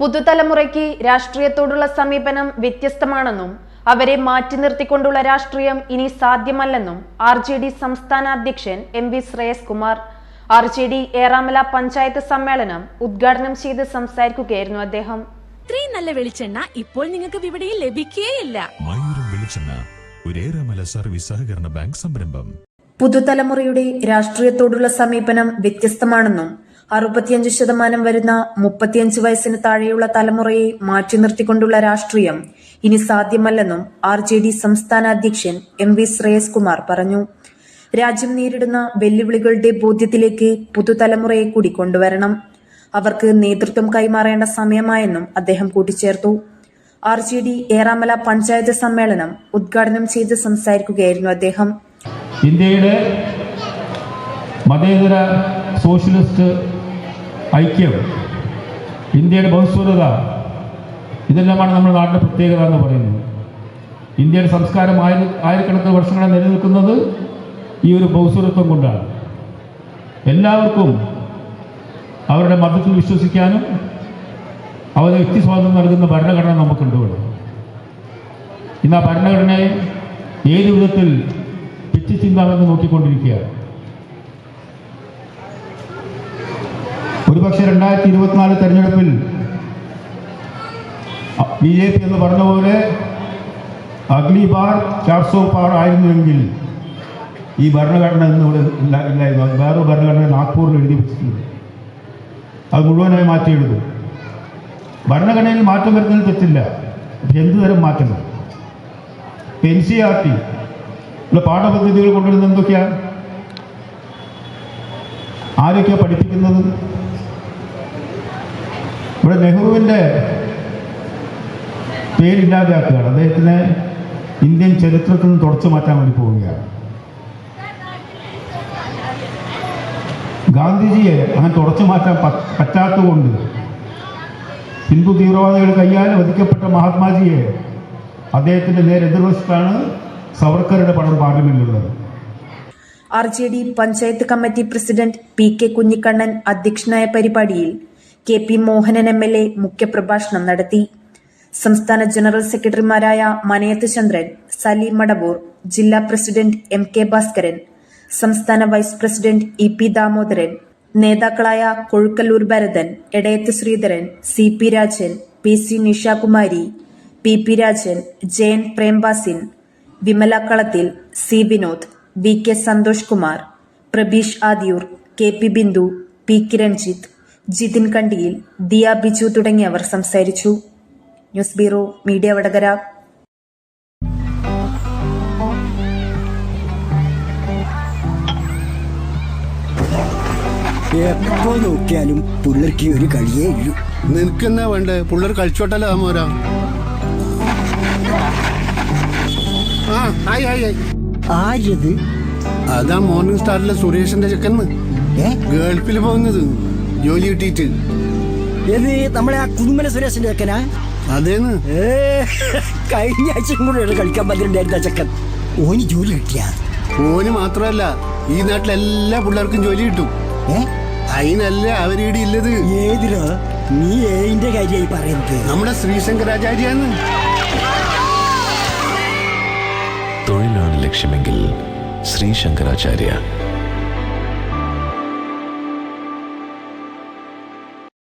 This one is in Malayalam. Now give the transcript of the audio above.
പുതുതലമുറയ്ക്ക് രാഷ്ട്രീയത്തോടുള്ള സമീപനം വ്യത്യസ്തമാണെന്നും അവരെ മാറ്റി നിർത്തിക്കൊണ്ടുള്ള രാഷ്ട്രീയം ഇനി സാധ്യമല്ലെന്നും ആർ ജെ ഡി സംസ്ഥാന അധ്യക്ഷൻ M V Shreyas Kumar R J D Eramala panchayat സമ്മേളനം ഉദ്ഘാടനം ചെയ്ത് സംസാരിക്കുകയായിരുന്നു അദ്ദേഹം. ഇത്രയും നല്ല വെളിച്ചെണ്ണ ഇപ്പോൾ നിങ്ങൾക്ക് വിപണിയിൽ ലഭിക്കുകയില്ല വെളിച്ചെണ്ണ ഒരേറെമല സർവീസ് സഹകരണ ബാങ്ക് സംരംഭം. പുതുതലമുറയുടെ രാഷ്ട്രീയത്തോടുള്ള സമീപനം വ്യത്യസ്തമാണെന്നും അറുപത്തിയഞ്ച് ശതമാനം വരുന്ന മുപ്പത്തിയഞ്ച് വയസ്സിന് താഴെയുള്ള തലമുറയെ മാറ്റി നിർത്തിക്കൊണ്ടുള്ള രാഷ്ട്രീയം ഇനി സാധ്യമല്ലെന്നും ആർ ജെ ഡി സംസ്ഥാന അധ്യക്ഷൻ എം വി ശ്രേയസ് കുമാർ പറഞ്ഞു. രാജ്യം നേരിടുന്ന വെല്ലുവിളികളുടെ ബോധ്യത്തിലേക്ക് പുതുതലമുറയെ കൂടി കൊണ്ടുവരണം. അവർക്ക് നേതൃത്വം കൈമാറേണ്ട സമയമായെന്നും അദ്ദേഹം കൂട്ടിച്ചേർത്തു. R J D Eramala panchayat സമ്മേളനം ഉദ്ഘാടനം ചെയ്ത് സംസാരിക്കുകയായിരുന്നു അദ്ദേഹം. ഇന്ത്യയുടെ മതേതര സോഷ്യലിസ്റ്റ് ഐക്യം ഇന്ത്യയുടെ ബഹുസ്വരത ഇതെല്ലാമാണ് നമ്മുടെ നാടിന്റെ പ്രത്യേകത എന്ന് പറയുന്നത്. ഇന്ത്യയുടെ സംസ്കാരം ആയിര ആയിരക്കണക്കിന് വർഷങ്ങളെ നിലനിൽക്കുന്നത് ഈ ഒരു ബഹുസ്വരത്വം കൊണ്ടാണ്. എല്ലാവർക്കും അവരുടെ മതത്തിൽ വിശ്വസിക്കാനും അവരുടെ വ്യക്തി സ്വാതന്ത്ര്യം നൽകുന്ന ഭരണഘടന നമുക്കുണ്ട് ഇവിടെ. ഇന്ന് ആ ഭരണഘടനയെ ഏത് വിധത്തിൽ പിച്ചു ചിന്താമെന്ന് നോക്കിക്കൊണ്ടിരിക്കുകയാണ്. ഒരുപക്ഷെ രണ്ടായിരത്തി ഇരുപത്തിനാല് തെരഞ്ഞെടുപ്പിൽ ബി ജെ പി എന്ന് പറഞ്ഞ പോലെ അഗ്ലി ബാർ ചാർസോ പാർ ആയിരുന്നുവെങ്കിൽ ഈ ഭരണഘടന ഇന്ന് ഇവിടെ ഇല്ല വേറൊരു ഭരണഘടന നാഗ്പൂരിൽ എഴുതി വെച്ചിട്ടുണ്ട്. അത് മുഴുവനായി മാറ്റി എഴുതും ഭരണഘടനയിൽ മാറ്റം വരുന്നതിൽ തെറ്റില്ല. പക്ഷെ എന്ത് തരം മാറ്റങ്ങൾ? എൻ സി ആർ ടി ഇവിടെ പാഠപദ്ധതികൾ കൊണ്ടുവരുന്നത് എന്തൊക്കെയാണ്? ആരൊക്കെയാണ് പഠിപ്പിക്കുന്നത്? ഇവിടെ നെഹ്റുവിന്റെ പേരില്ലാതെയാക്കുകയാണ് അദ്ദേഹത്തിനെ ഇന്ത്യൻ ചരിത്രത്തിൽ നിന്ന് തുടച്ചു മാറ്റാൻ വേണ്ടി പോവുകയാണ്. ഗാന്ധിജിയെ അങ്ങനെ തുടച്ചു മാറ്റാൻ പറ്റാത്തതുകൊണ്ട് ഹിന്ദു തീവ്രവാദികൾ കയ്യാൽ വധിക്കപ്പെട്ട മഹാത്മാജിയെ അദ്ദേഹത്തിന്റെ നേരെ എതിർവശത്താണ് സവർക്കറുടെ പടം പാർലമെന്റിലുള്ളത്. R J D panchayat committee president P K Kunhikannan അധ്യക്ഷനായ പരിപാടിയിൽ K P Mohanan M L A മുഖ്യപ്രഭാഷണം നടത്തി. സംസ്ഥാന ജനറൽ സെക്രട്ടറിമാരായ മനയത്ത് ചന്ദ്രൻ സലീം മടവൂർ ജില്ലാ പ്രസിഡന്റ് എം കെ ഭാസ്കരൻ സംസ്ഥാന vice president E P Damodaran നേതാക്കളായ Kozhukkallur Bharathan Edayath Sreedharan C P Rajan P C Nishakumari P P Rajan Jayan Prembasin Vimala Kalathil C Vinod V K Santhosh Kumar Prabeesh Adiyur K P Bindu P Kiranjith Jithin Kandiyil Diya Biju തുടങ്ങിയവർ സംസാരിച്ചു. News bureau media Vadakara. എപ്പോ നോക്കിയാലും പുള്ളർക്ക് ഒരു കളിയേ ഇല്ലു. നിനക്കെന്നാ വേണ്ടേ? പുള്ളർ കളിച്ചോട്ടല്ലോ മോരാ? ആ ആയി ആയി ആയി. ആരത് അതാ മോർണിംഗ് സ്റ്റാറിലെ സുരേഷിന്റെ ചെക്കന്ന് ഗേൾഫിൽ ഗൾഫിൽ പോകുന്നത്. ജോലി കിട്ടിയിട്ട്. ഏത് നമ്മളെ ആ കുന്നുമല സുരേഷിന്റെ ചെക്കനാ? അതേന്ന്? ഏ കഴിഞ്ഞ ആഴ്ചയും കൂടെ കളിക്കാൻ പറ്റുന്നുണ്ടായിരുന്ന ചെക്കൻ. ഓന് ജോലി കിട്ടിയ? ഓന് മാത്രമല്ല ഈ നാട്ടിലെ എല്ലാ പിള്ളേർക്കും ജോലി കിട്ടും. ഏ? അതിനല്ല അവരീടെ ഇല്ലത്. ഏതിലോ നീ ഏതിന്റെ കാര്യമായി പറയുന്നത്. നമ്മുടെ ശ്രീശങ്കരാചാര്യാണ്. തൊഴിലാണ് ലക്ഷ്യമെങ്കിൽ ശ്രീ ശങ്കരാചാര്യ